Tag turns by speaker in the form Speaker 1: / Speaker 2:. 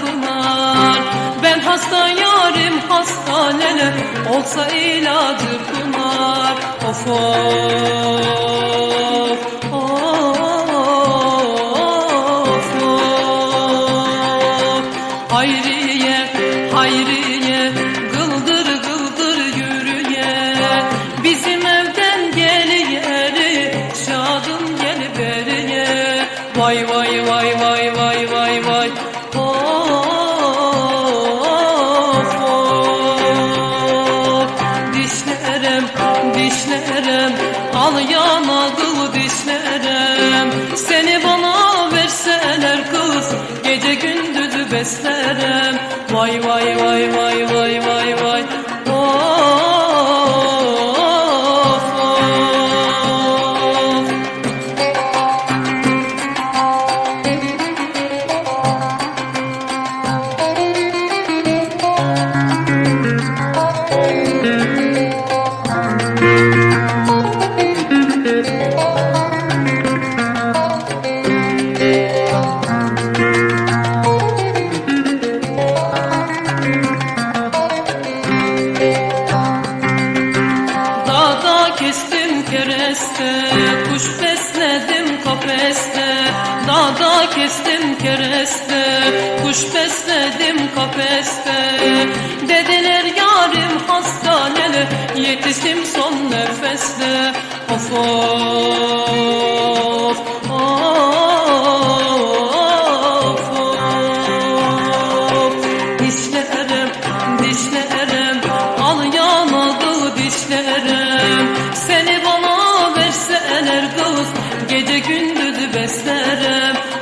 Speaker 1: kumar Ben hasta yarim hastanene Olsa ilacı kumar. Of of Of of Hayri dişlerim Al yana kıl dişlerim Seni bana verseler kız Gece gündüzü beslerim vay vay vay vay kereste Kuş besledim kafeste Dağda kestim kereste Kuş besledim kafeste Dediler yarim hastanede Yetiştim son nefeste. Of of of of. Dişlerim, dişlerim Al yanadı dişlerim.